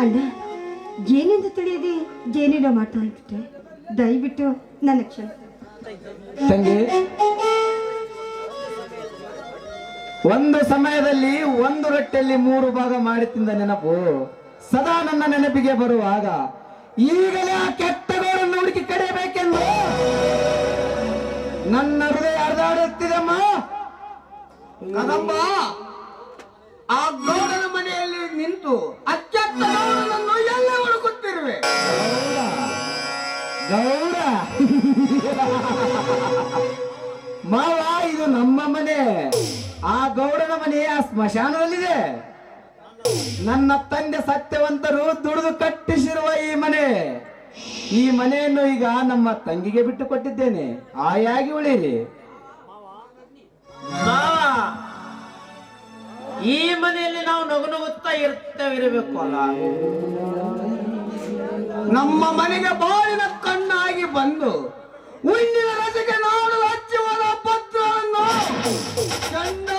ಅಣ್ಣ, ಏನೆಂದು ತಿಳಿಯದೆ ಏನೇನೋ ಮಾಡ್ತಾ ಇದ್ಬಿಟ್ಟೆ ದಯವಿಟ್ಟು ನನ್ನ ಕ್ಷಣ ಒಂದು ಸಮಯದಲ್ಲಿ ಒಂದು ರೊಟ್ಟೆಯಲ್ಲಿ ಮೂರು ಭಾಗ ಮಾಡಿ ತಿಂದ ನೆನಪು ಸದಾ ನನ್ನ ನೆನಪಿಗೆ ಬರುವಾಗ ಈಗಲೇ ಆ ಕೆಟ್ಟಗೋರನ್ನು ಹುಡುಕಿ ಕಡಿಯಬೇಕೆಂದು ನನ್ನ ಹೃದಯ ಹರಿದಾಡುತ್ತಿದೆಮ್ಮ ಕದಂಬ ಆ ಗೌಡನ ಮನೆಯಲ್ಲಿ ನಿಂತು ಅಚ್ಚತ್ತ ಗೌಡನನ್ನು ಎಲ್ಲ ಹುಡುಕುತ್ತಿರುವೆ. ಗೌಡ ಮಾವ, ಇದು ನಮ್ಮ ಮನೆ. ಆ ಗೌಡನ ಮನೆ ಆ ಸ್ಮಶಾನದಲ್ಲಿದೆ. ನನ್ನ ತಂದೆ ಸತ್ಯವಂತರು ದುಡಿದು ಕಟ್ಟಿಸಿರುವ ಈ ಮನೆ. ಈ ಮನೆಯನ್ನು ಈಗ ನಮ್ಮ ತಂಗಿಗೆ ಬಿಟ್ಟು ಕೊಟ್ಟಿದ್ದೇನೆ ಆಯಾಗಿ ಉಳಿರಿ ಈ ಮನೆಯಲ್ಲಿ ನಾವು ನಗು ನಗುತ್ತಾ ಇರ್ತೇವಿರಬೇಕು ಅಲ್ಲ? ನಮ್ಮ ಮನೆಗೆ ಬಾಳಿನ ಕಣ್ಣಾಗಿ ಬಂದು ಹುಣ್ಣಿನ ರಜೆಗೆ ನಾಡು ಹಚ್ಚುವ ಪತ್ರವನ್ನು. ಚೆನ್ನಾಗಿ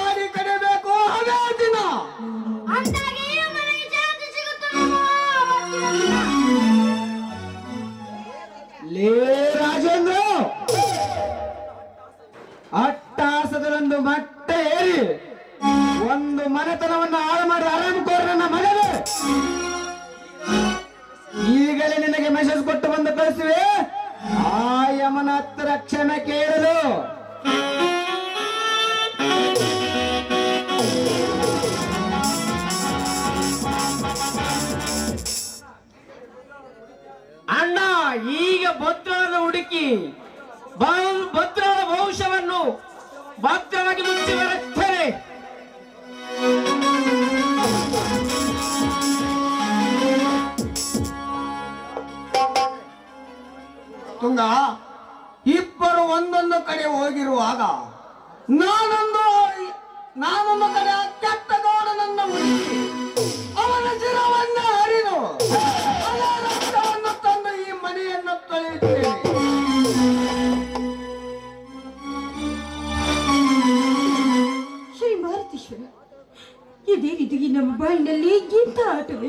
ಭದ್ರವಾಗಿ ಮುಚ್ಚಿ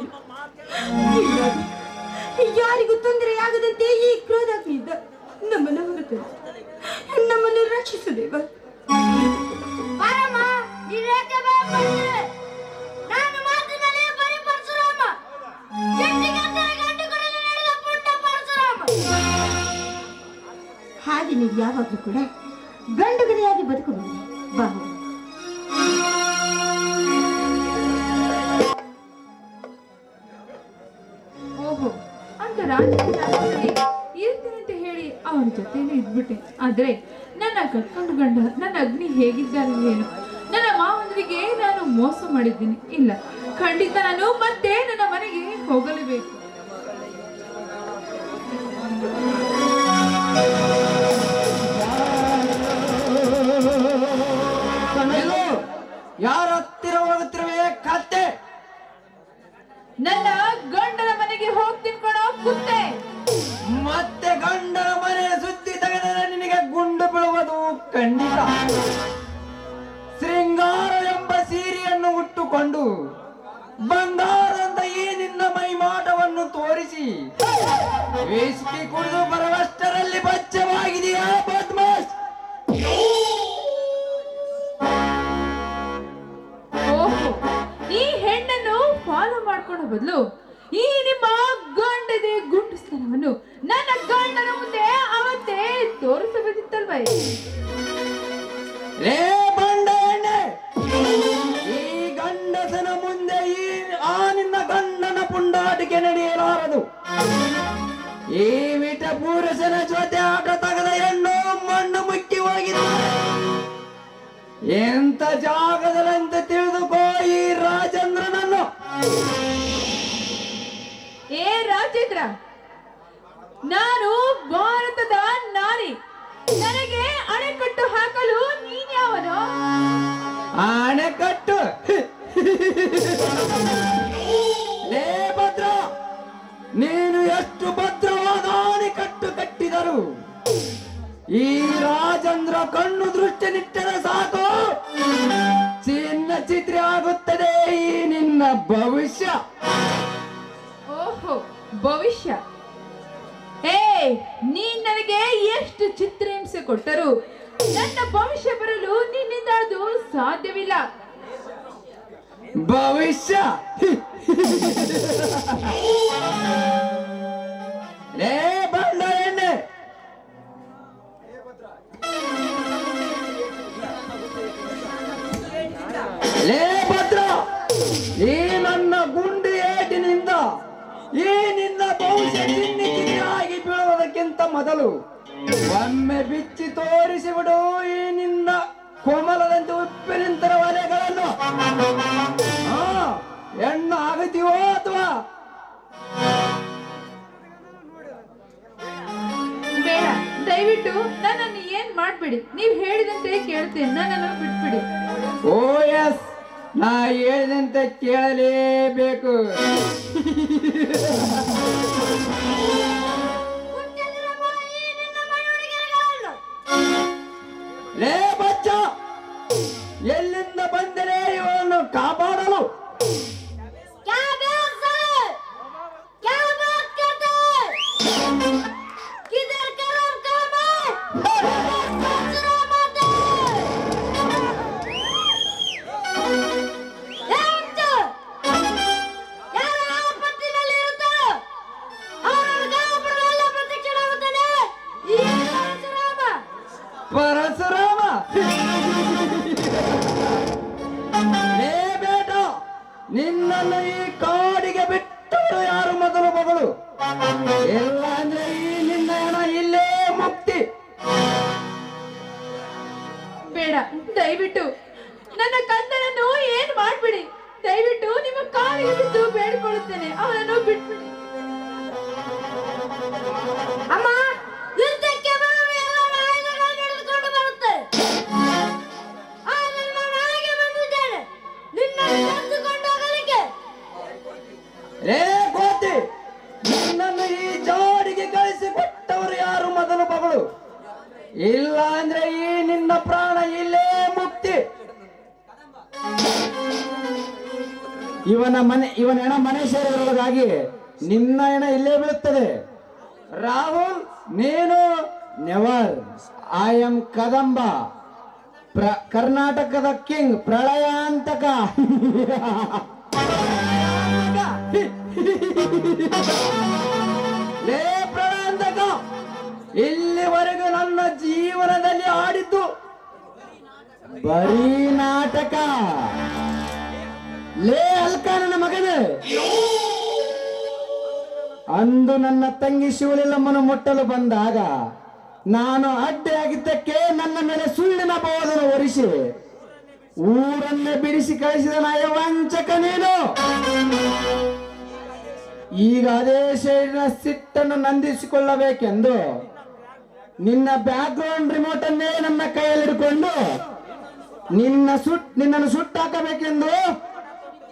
ಭಯಪಡ್ತೀಯ? ನಾನು ಮಾತಿನಲ್ಲಿ ಈ ಪರಶುರಾಮ. ನಮ್ಮನ್ನು ಗಂಡುಗಳಲ್ಲಿ ನಮ್ಮನ್ನು ಪುಟ್ಟ ಪರಶುರಾಮ. ಹಾಗೆ ನೀವು ಯಾವಾಗಲೂ ಕೂಡ ಗಂಡುಗಡೆಯಾಗಿ ಬದುಕು ಬನ್ನಿ ಬಾ ಅಂತ ಇರ್ತೀನಿ ಅಂತ ಹೇಳಿ ಅವನ ಜೊತೆನೇ ಇದ್ಬಿಟ್ಟೆ. ಆದ್ರೆ ನನ್ನ ಕಟ್ಕೊಂಡು ಗಂಡ ನನ್ನ ಅಗ್ನಿ ಹೇಗಿದ್ದಾರೆ ಏನು ನನ್ನ ಮಾವಂದರಿಗೆ ನಾನು ಮೋಸ ಮಾಡಿದ್ದೀನಿ. ಇಲ್ಲ ಖಂಡಿತ ನಾನು ಮತ್ತೆ ನನ್ನ ಮನೆಗೆ ಹೋಗಲೇಬೇಕು. ಯಾರ ಹತ್ತಿರ ಹೋಗುತ್ತಿರುವೆ? ಕತ್ತೆ! ನನ್ನ ಗಂಡನ ಮನೆಗೆ ಹೋಗ್ತೀನಿ. ಮತ್ತೆ ಗಂಡನ ಮನೆ ಸುದ್ದಿ ತೆಗೆದರೆ ನಿನಗೆ ಗುಂಡು ಬೀಳುವುದು ಖಂಡಿತ. ಶೃಂಗಾರ ಎಂಬ ಸೀರೆಯನ್ನು ಉಟ್ಟುಕೊಂಡು ಬಂಗಾರ ಅಂತ ಈ ನಿನ್ನ ಮೈಮಾಟವನ್ನು ತೋರಿಸಿ. ಕುಡಿದು ಎಂತ ಜಾಗದಲ್ಲಂತ ತಿಳಿದುಕೋ ಈ ರಾಜೇಂದ್ರನನ್ನು? ಏ ರಾಜೇಂದ್ರ ನಾನು ಭಾರತದ ನಾರಿ. ನನಗೆ ಅಣೆಕಟ್ಟು ಹಾಕಲು ನೀನ್ಯಾವನು ಅಣೆಕಟ್ಟು? ಲೇ ಭದ್ರ ನೀನು ಎಷ್ಟು ಭದ್ರವಾದ ಅಣೆಕಟ್ಟು ಕಟ್ಟಿದರು? ಈ ರಾಜೇಂದ್ರ ಕಣ್ಣು ದೃಷ್ಟಿ ನಿಟ್ಟರೆ ಸಾಕು. ಚಿನ್ನ ಚಿತ್ರ ಆಗುತ್ತದೆ ಈ ನಿನ್ನ ಭವಿಷ್ಯ. ಓಹೋ ಭವಿಷ್ಯ. ಏ ನೀ ನನಗೆ ಎಷ್ಟು ಚಿತ್ರಹಿಂಸೆ ಕೊಟ್ಟರು? ನನ್ನ ಭವಿಷ್ಯ ಬರಲು ನಿನ್ನಿಂದ ಅದು ಸಾಧ್ಯವಿಲ್ಲ. ಭವಿಷ್ಯ. ಲೇ ಬಂಡ ಲೇ ಭದ್ರ ಈ ನನ್ನ ಗುಂಡಿ ಏಟಿನಿಂದ, ಈ ನಿನ್ನ ಬಹುಶಃ ಚಿನ್ನಿ ಚಿನ್ನಿಯಾಗಿ ಬೀಳುವುದಕ್ಕಿಂತ ಮೊದಲು ಒಮ್ಮೆ ಬಿಚ್ಚಿ ತೋರಿಸಿ ಬಿಡು ಈ ನಿನ್ನ ಕೋಮಲದಂತೆ ಉಪ್ಪಿನಿಂತರ ವಲೆಗಳನ್ನು ಮಾಡ್ಬಿಡಿ. ನೀವ್ ಹೇಳಿದಂತೆ ಕೇಳ್ತೇನೆ. ನನ್ನನ್ನು ಬಿಟ್ಬಿಡಿ. ಓ ಎಸ್ ನಾ ಹೇಳಿದಂತೆ ಕೇಳಲೇಬೇಕು. ಲೇ ಬಚ್ಚ! ಬೇಡ. ದಯವಿಟ್ಟು ನನ್ನ ಕಂದನನ್ನು ಏನ್ ಮಾಡ್ಬಿಡಿ. ದಯವಿಟ್ಟು ನಿಮ್ಮ ಕಾಲಿಗೆ ಬಿದ್ದು ಬೇಡ್ಕೊಳ್ಳುತ್ತೇನೆ. ಅವನನ್ನು ಬಿಟ್ಬಿಡಿ. ಅಮ್ಮ ಯುದ್ಧಕ್ಕೆ ರೇ ನಿನ್ನನ್ನು ಈ ಜಾಡಿಗೆ ಕಳಿಸಿಕೊಟ್ಟವರು ಯಾರು ಮೊದಲು ಮಗಳು ಇಲ್ಲ ಅಂದ್ರೆ ಇಲ್ಲೇ ಮುಕ್ತಿ. ಇವನ ಮನೆ, ಇವನ ಹೆಣ ಮನೆ ಸೇರಿದೊಳಗಾಗಿ ನಿನ್ನ ಹೆಣ ಇಲ್ಲೇ ಬೀಳುತ್ತದೆ. ರಾಹುಲ್, ನೀನು, ನೆವರ್ ಐ ಎಂ ಕದಂಬ. ಕರ್ನಾಟಕದ ಕಿಂಗ್, ಪ್ರಳಯಾಂತಕ. ಲೇ ಪ್ರಳಯಾಂತಕ, ಇಲ್ಲಿವರೆಗೂ ನನ್ನ ಜೀವನದಲ್ಲಿ ಆಡಿದ್ದು ಬರೀ ನಾಟಕ. ಲೇ ಅಲ್ಕ ನನ್ನ ಮಗನೇ. ಅಂದು ನನ್ನ ತಂಗಿ ಶಿವಲಿಲ್ಲಮ್ಮನು ಮುಟ್ಟಲು ಬಂದಾಗ ನಾನು ಅಡ್ಡಿಯಾಗಿದ್ದಕ್ಕೆ ನನ್ನ ಮೇಲೆ ಸುಳ್ಳಿನ ಬೋಧನ ಒರಿಸಿ ಊರನ್ನೇ ಬಿಡಿಸಿ ಕಳಿಸಿದ ನಾಯ ವಂಚಕ ನೀನು. ಈಗ ಅದೇ ಶೈಲಿನ ಸಿಟ್ಟನ್ನು ನಂದಿಸಿಕೊಳ್ಳಬೇಕೆಂದು ನಿನ್ನ ಬ್ಯಾಕ್ ಗ್ರೌಂಡ್ ರಿಮೋಟ್ ನನ್ನ ಕೈಯಲ್ಲಿ ಹಿಡ್ಕೊಂಡು ನಿನ್ನ ಸುಟ್ ನಿನ್ನನ್ನು ಸುಟ್ಟಾಕಬೇಕೆಂದು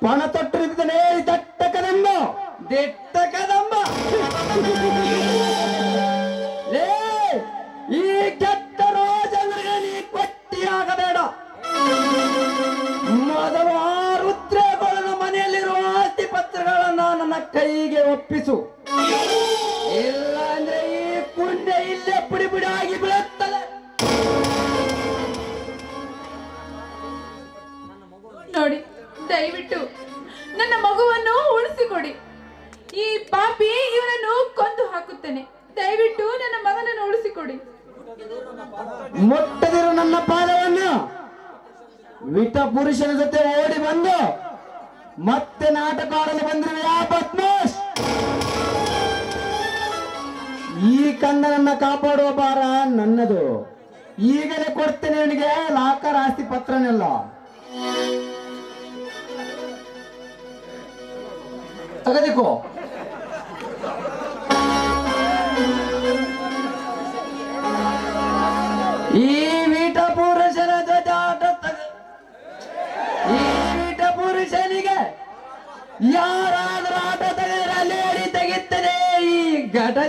ಪಣ ತೊಟ್ಟಿರುತ್ತಲೇ ದಟ್ಟ ಕದಂಬ ದಿಟ್ಟ ಕದಂಬ ಈ ಕೆಟ್ಟ ರೋಜಂದ್ರಿಗೆ ನೀ ಕೊಟ್ಟಿಯಾಗಬೇಡ ಮೊದಲು ಆ ರುದ್ರೇಗೌಡನ ಮನೆಯಲ್ಲಿರುವ ಆಸ್ತಿ ಪತ್ರಗಳನ್ನ ನನ್ನ ಕೈಗೆ ಒಪ್ಪಿಸು. ಇಲ್ಲ ಪಾಪಿ, ಇವನನ್ನು ಕೊಂದು ಹಾಕುತ್ತೇನೆ. ದಯವಿಟ್ಟು ನನ್ನ ಮಗನನ್ನು ಉಳಿಸಿಕೊಡಿ. ಮುಟ್ಟದಿರು ನನ್ನ ಪಾದವನ್ನು ವಿಟ ಪುರುಷನ ಜೊತೆ ಓಡಿ ಬಂದು ಮತ್ತೆ ನಾಟಕ ಆಡಲು ಬಂದಿರುವ ಯಾ ಬದ್ಮಾಶ್ ಈ ಕಂದನನ್ನ ಕಾಪಾಡುವ ಭಾರ ನನ್ನದು. ಈಗಲೇ ಕೊಡ್ತೇನೆ ಅವನಿಗೆ ಲಾಕರ್ ಆಸ್ತಿ ಪತ್ರನೆಲ್ಲ. ತಗದಿಕೋ.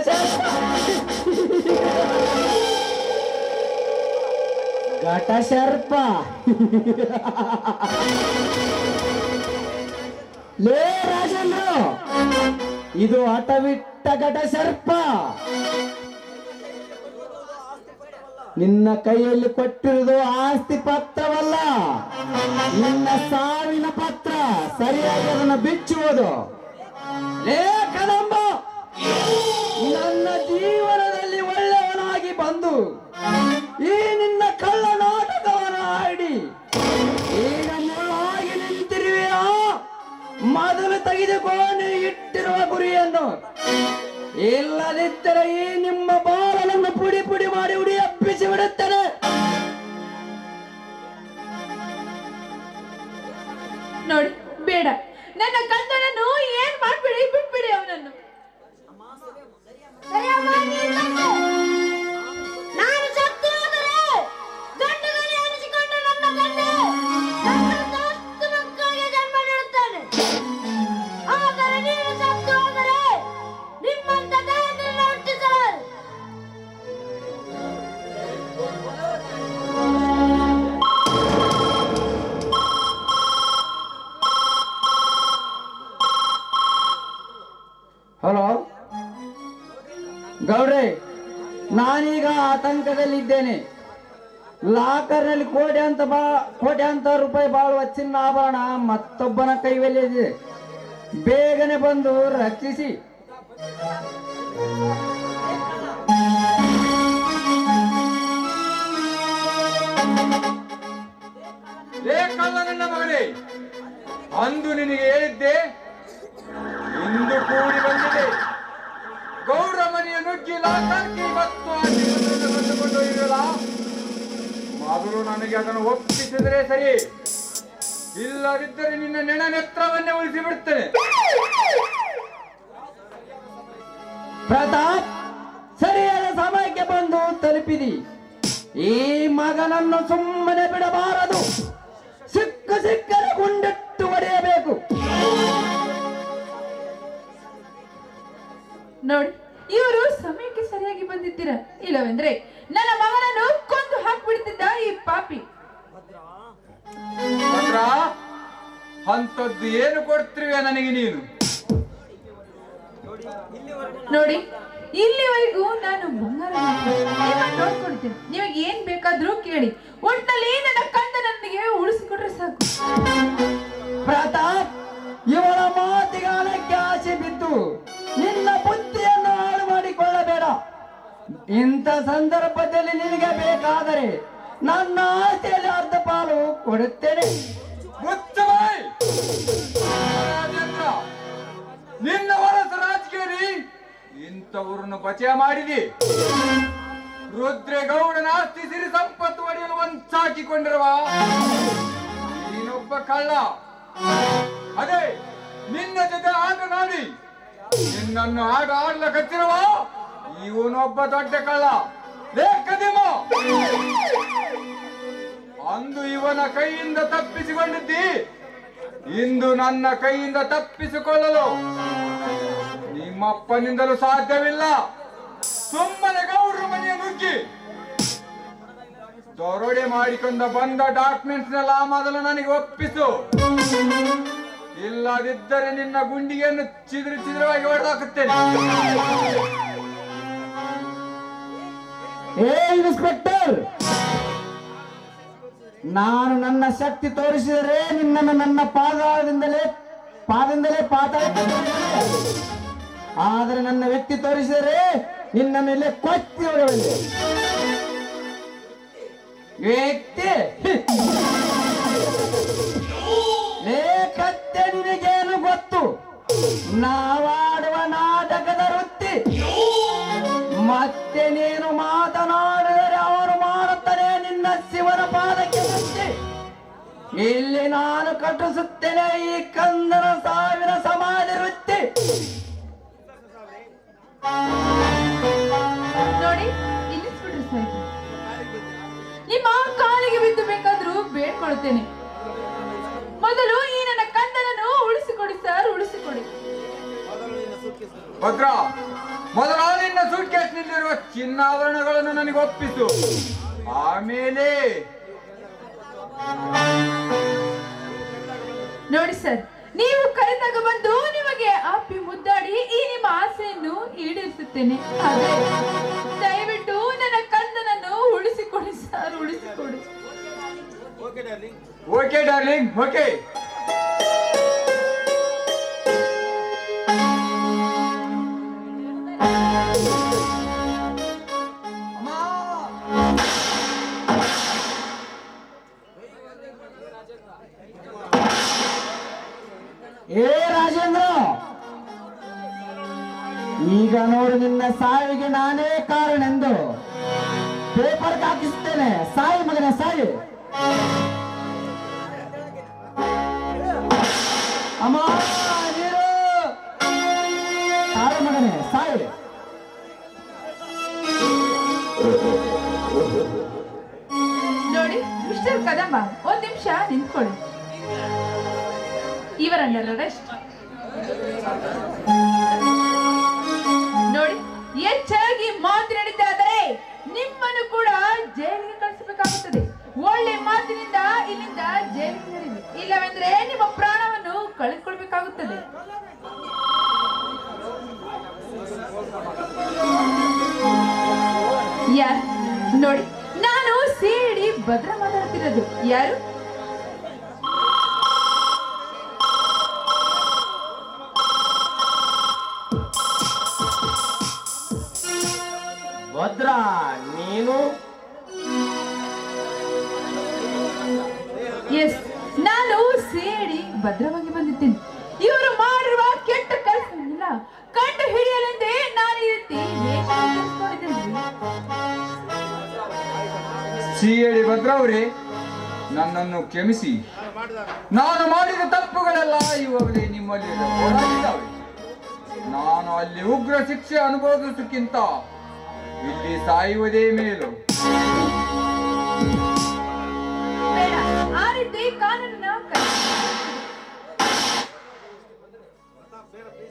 ಘಟ ಸರ್ಪ ಲೇ ರಾಜೇಂದ್ರ, ಇದು ಹಠವಿಟ್ಟ ಘಟ ಸರ್ಪ ನಿನ್ನ ಕೈಯಲ್ಲಿ ಕೊಟ್ಟಿರುವುದು ಆಸ್ತಿ ಪತ್ರವಲ್ಲ. ನಿನ್ನ ಸಾವಿನ ಪತ್ರ ಸರಿಯಾಗಿ ಅದನ್ನು ಬಿಚ್ಚುವುದು. ಲೇ ಜೀವನದಲ್ಲಿ ಒಳ್ಳೆಯವನಾಗಿ ಬಂದು ಈ ನಿನ್ನ ಕಳ್ಳ ನಾಟಕವನ್ನು ಆಡಿ ಈಗ ಮುಳ್ಳಾಗಿ ಮೊದಲು ತೆಗೆದುಕೊಂಡು ಇಟ್ಟಿರುವ ಗುರಿಯನ್ನು. ಇಲ್ಲದಿದ್ದರೆ ಈ ನಿಮ್ಮ ಬಾಲನ್ನು ಪುಡಿ ಪುಡಿ ಮಾಡಿ ಉಡಿ ಅಪ್ಪಿಸಿ ಬಿಡುತ್ತೇನೆ. ನೋಡಿ, ಬೇಡ. ನನ್ನ ಕಂದನನ್ನು ಹಲೋ? ಗೌಡ್ರೆ, ನಾನೀಗ ಆತಂಕದಲ್ಲಿದ್ದೇನೆ. ಲಾಕರ್ನಲ್ಲಿ ಕೋಟಿ ಅಂತ ಬಾ ಕೋಟ್ಯಾಂತರ ರೂಪಾಯಿ ಬಾಳುವ ಚಿನ್ನ ಆಭರಣ ಮತ್ತೊಬ್ಬನ ಕೈವಲ್ಲಿದೆ ಬೇಗನೆ ಬಂದು ರಕ್ಷಿಸಿ. ನನ್ನ ಮಗನೇ, ಅಂದು ನಿನಗೆ ಹೇಳಿದ್ದೆ ಇಂದು ಕೂಡಿ ಬಂದಿದೆ. ಗೌಡ ಮನೆಯ ನುಗ್ಗಿ ಲಾಕಾಕಿ ಮತ್ತು ತಂದುಕೊಂಡು ಇರಲ್ಲ. ನನಗೆ ಅದನ್ನು ಒಪ್ಪಿಸಿದರೆ ಸರಿ. ಇಲ್ಲದಿದ್ದರೆ ನಿನ್ನ ನೆಣ ನೆತ್ರವನ್ನೇ ಉಳಿಸಿ ಬಿಡ್ತೇನೆ ಪ್ರತಾಪ್, ಸರಿಯಾದ ಸಮಯಕ್ಕೆ ಬಂದು ತಲುಪಿದಿ. ಈ ಮಗನನ್ನು ಸುಮ್ಮನೆ ಬಿಡಬಾರದು. ಸಿಕ್ಕ ಸಿಕ್ಕರೆ ಗುಂಡಿಟ್ಟು ನೋಡಿ ಇವರು ಸಮಯಕ್ಕೆ ಸರಿಯಾಗಿ ಬಂದಿದ್ದೀರ? ಇಲ್ಲವೆಂದ್ರೆ ನನ್ನ ಮಗನನ್ನು ಕೊಂದು ಹಾಕ್ಬಿಡ್ತಿದ್ದ ಈ ಪಾಪಿ. ಅಂತದ್ದು ಏನು ಕೊಡ್ತಿರುವೆ ನನಗೆ ನೀನು? ನೋಡಿ ಇಲ್ಲಿವರೆಗೂ ನಾನು ಬಂಗಾರ ನೋಡ್ಕೊಳ್ತೇನೆ. ನಿಮಗೆ ಏನ್ ಬೇಕಾದ್ರೂ ಕೇಳಿ. ಒಟ್ಟಿನಲ್ಲಿ ನನ್ನ ಕಂದನೊಂದಿಗೆ ಉಳಿಸಿಕೊಟ್ರೆ ಸಾಕು. ಪ್ರತಾಪ್ ಇವಳ ಮಾತಿಗಾಲಕ್ಕೆ ಆಸೆ ಬಿದ್ದು ನಿನ್ನ ಮಾಡಿಕೊಳ್ಳಬೇಡ ಇಂಥ ಸಂದರ್ಭದಲ್ಲಿ ನಿನಗೆ ಬೇಕಾದರೆ ನನ್ನ ಆಸೆಯಲ್ಲಿ ಅರ್ಧ ಪಾಲು ಕೊಡುತ್ತೇನೆ. ನಿನ್ನ ವರಸ ರಾಜಕೀಯ ಇಂಥವ್ರನ್ನು ಪಚಯ ಮಾಡಿದಿ. ರುದ್ರೇಗೌಡನ ಆಸ್ತಿ ಸಿರಿ ಸಂಪತ್ತು ಒಡೆಯಲು ಒಂಚಾಕಿಕೊಂಡಿರುವ ನೀನೊಬ್ಬ ಕಳ್ಳ. ಅದೇ, ನಿನ್ನ ಜೊತೆ ಆಟ ನಾಡಿ. ನಿನ್ನನ್ನು ಆಟ ಆಡ್ಲಕತ್ತಿರುವ ಇವನೊಬ್ಬ ದೊಡ್ಡ ಕಳ್ಳ. ಲೇಖದಿಮ ಅಂದು ಇವನ ಕೈಯಿಂದ ತಪ್ಪಿಸಿಕೊಂಡಿದ್ದಿ. ಇಂದು ನನ್ನ ಕೈಯಿಂದ ತಪ್ಪಿಸಿಕೊಳ್ಳಲು ನಿಮ್ಮಪ್ಪನಿಂದಲೂ ಸಾಧ್ಯವಿಲ್ಲ. ಸುಮ್ಮನೆ ಗೌಡ್ರ ಮನೆಯ ನುಗ್ಗಿ. ದೊರಡೆ ಮಾಡಿಕೊಂಡ ಬಂದ ಡಾಕ್ಯುಮೆಂಟ್ಸ್ ನೆಲ್ಲ ಮೊದಲು ನನಗೆ ಒಪ್ಪಿಸು. ಇಲ್ಲದಿದ್ದರೆ ನಿನ್ನ ಗುಂಡಿಗೆಯನ್ನು ಚಿದ್ರ ಚಿದ್ರವಾಗಿ ಹೊಡೆದಾಕುತ್ತೇನೆ. ಏ ಇನ್ಸ್ಪೆಕ್ಟರ್ ನಾನು ನನ್ನ ಶಕ್ತಿ ತೋರಿಸಿದರೆ ನಿನ್ನನ್ನು ನನ್ನ ಪಾದದಿಂದಲೇ ಪಾದದಿಂದಲೇ ಪಾತ ಆದರೆ ನನ್ನ ವ್ಯಕ್ತಿ ತೋರಿಸಿದರೆ ನಿನ್ನ ಮೇಲೆ ಕೊಚ್ಚಿ ವ್ಯಕ್ತಿ. ಲೇಖತ್ತೆ ನಿನಗೇನು ಗೊತ್ತು? ನಾವಾಡುವ ನಾಟಕದ ವೃತ್ತಿ. ಮತ್ತೆ ನೀನು ಶಿವನ ಪಾದಕ್ಕೆ ಇಲ್ಲಿ ನಾನು ಕಟ್ಟಿಸುತ್ತೇನೆ ಈ ಕಂದನ ಸಾವಿರ ಸಮಾಧಿ ವೃತ್ತಿ. ನೋಡಿ ನಿಲ್ಲಿಸ್ಬಿಡ್ರಿ ನಿಮ್ಮ ಕಾಲಿಗೆ ಬಿದ್ದು ಬೇಕಾದ್ರೂ ಬೇಡ್ಕೊಳ್ತೇನೆ. ಮೊದಲು ಈ ನನ್ನ ಕಂದನನ್ನು ಉಳಿಸಿಕೊಡಿ ಸರ್ ಉಳಿಸಿಕೊಡಿ. ಭದ್ರ ಮೊದಲ ನಿನ್ನ ಕೇಸ್ ನಿಂತಿರುವ ಚಿನ್ನಾಭರಣಗಳನ್ನು ನನಗೆ ಒಪ್ಪಿಸು. ಆಮೇಲೆ. ನೋಡಿ ಸರ್ ನೀವು ಕರೆದಾಗ ಬಂದು ನಿಮಗೆ ಅಪ್ಪಿ ಮುದ್ದಾಡಿ ಈ ಮಾತನ್ನು ಈಡೇರಿಸುತ್ತೇನೆ. ಆದರೆ ದಯವಿಟ್ಟು ನನ್ನ ಕಂದನನ್ನು ಉಳಿಸಿಕೊಡಿ ಸರ್ ಉಳಿಸಿಕೊಡಿ. ಓಕೆ ಡಾರ್ಲಿಂಗ್ ಓಕೆ ಏ ಸಾಯಿ ಮಗನ ಸಾಯಿ. ಅಮ್ಮ, ನೀರು. ಸಾಯಿ ಮಗನೇ, ಸಾಯಿ. ನೋಡಿ ಮಿಸ್ಟರ್ ಕದಂಬ ಒಂದ್ ನಿಮಿಷ ನಿಂತ್ಕೊಳ್ಳಿ. ಇವರನ್ನೆಲ್ಲ ಅರೆಸ್ಟ್ ಕಳೆದುಕೊಳ್ಬೇಕಾಗುತ್ತದೆ ಯಾರು? ನೋಡಿ ನಾನು ಸೇಡಿ ಭದ್ರ ಮಾತಾಡ್ತಿರೋದು ಯಾರು? ಸಿಎಡಿ ಭದ್ರವ್ರೆ ನನ್ನನ್ನು ಕ್ಷಮಿಸಿ. ನಾನು ಮಾಡಿದ ತಪ್ಪುಗಳೆಲ್ಲ ಇವಾಗಲೇ ನಿಮ್ಮಲ್ಲಿ ನಾನು ಅಲ್ಲಿ ಉಗ್ರ ಶಿಕ್ಷೆ ಅನುಭವಿಸೋದಕ್ಕಿಂತ ಇಲ್ಲಿ ಸಾಯುವುದೇ ಮೇಲು.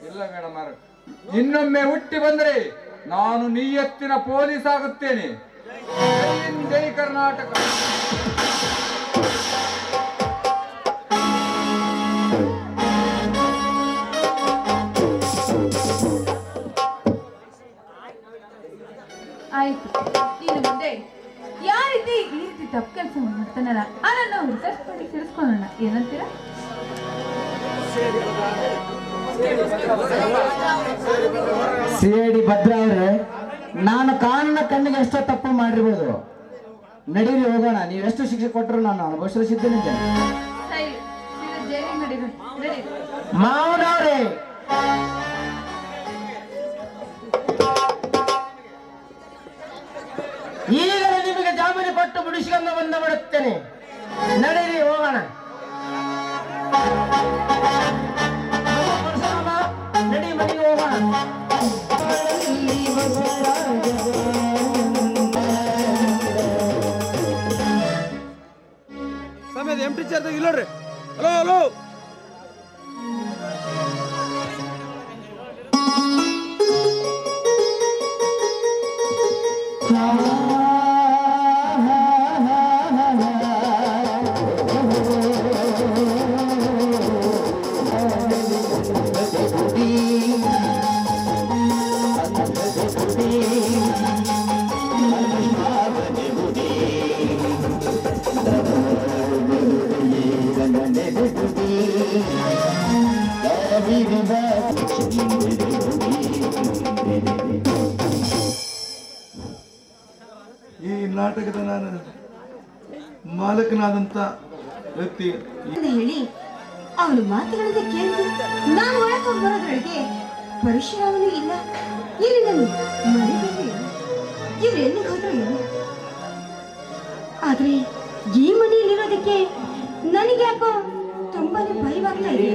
ಇಲ್ಲ ಮೇಡಮ್ ಇನ್ನೊಮ್ಮೆ ಹುಟ್ಟಿ ಬಂದರೆ ನಾನು ನಿಯತ್ತಿನ ಪೊಲೀಸ್ ಆಗುತ್ತೇನೆ. ಜೈ ಕರ್ನಾಟಕ. ಆಯ್ತು. ಮುಂದೆ ಯಾವ ರೀತಿ ಈ ರೀತಿ ತಪ್ಪು ಕೆಲಸ ಮಾಡ್ತಾನಲ್ಲ ಅದನ್ನು ರಿಸರ್ಚ್ ಮಾಡಿ ತಿಳಿಸ್ಕೊಳ್ಳೋಣ. ಏನಂತೀರಾ? ಸಿ ಐ ಡಿ ಭದ್ರ ಅವ್ರೆ. ನಾನು ಕಾಣ ಕಣ್ಣಿಗೆ ಎಷ್ಟೋ ತಪ್ಪು ಮಾಡಿರ್ಬೋದು. ನಡೀರಿ ಹೋಗೋಣ. ನೀವು ಎಷ್ಟು ಶಿಕ್ಷೆ ಕೊಟ್ಟರು ನಾನು ಅನುಭವಿಸಲು ಸಿದ್ಧನಿದ್ದೇನೆ. ಸರಿ ಸೀದಾ ಜೈಲಿಗೆ ನಡೀರಿ ನಡೀರಿ ಮಾವನವ್ರೆ! ಈಗ ನಿಮಗೆ ಜಾಮೀನು ಕೊಟ್ಟು ಬಿಡಿಸಿಕೊಂಡು ಬಂದು ಬಿಡುತ್ತೇನೆ. ನಡೀರಿ ಹೋಗೋಣ. ನಡಿ ಮನೆಗೆ ಹೋಗೋಣ. ಸಮಯದ ಎಂ ಟೀಚರ್ ಇಲ್ಲೋಡ್ರಿ. ಹಲೋ ಹಲೋ ಅವನು ಮಾತುಗಳನ್ನು ಕೇಳಿದೆ ನಾನು ಒಳಗೆ ಬರೋದ್ರೊಳಗೆ ಪರಶುರಾಮನು ಇಲ್ಲ. ಇಲ್ಲಿ ನಾನು ಮನೆಯಲ್ಲಿ ಇವ್ರು ಎಲ್ಲಿಗೆ ಹೋದ್ರು ಇಲ್ಲ. ಆದ್ರೆ ಈ ಮನೆಯಲ್ಲಿರೋದಕ್ಕೆ ನನಗೆ ಯಾಕೋ ತುಂಬಾನೇ ಭಯವಾಗ್ತಾ ಇದೆ.